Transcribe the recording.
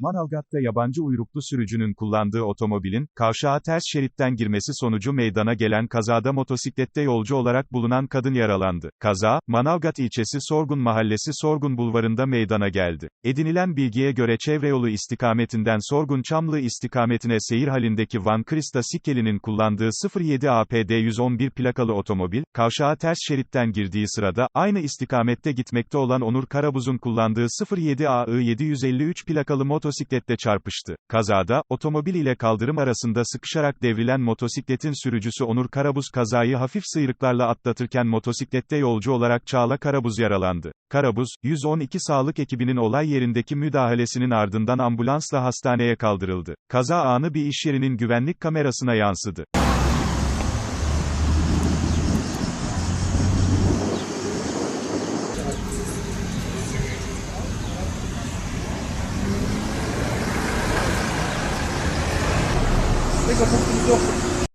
Manavgat'ta yabancı uyruklu sürücünün kullandığı otomobilin, kavşağa ters şeritten girmesi sonucu meydana gelen kazada motosiklette yolcu olarak bulunan kadın yaralandı. Kaza, Manavgat ilçesi Sorgun Mahallesi Sorgun Bulvarı'nda meydana geldi. Edinilen bilgiye göre çevreyolu istikametinden Sorgun Çamlı istikametine seyir halindeki Van Krista Sikkeli'nin kullandığı 07 APD 111 plakalı otomobil, kavşağa ters şeritten girdiği sırada, aynı istikamette gitmekte olan Onur Karabuz'un kullandığı 07 AI 753 plakalı motosikletle çarpıştı. Kazada, otomobil ile kaldırım arasında sıkışarak devrilen motosikletin sürücüsü Onur Karabuz kazayı hafif sıyrıklarla atlatırken motosiklette yolcu olarak Çağla Karabuz yaralandı. Karabuz, 112 sağlık ekibinin olay yerindeki müdahalesinin ardından ambulansla hastaneye kaldırıldı. Kaza anı bir iş yerinin güvenlik kamerasına yansıdı. 这个不工作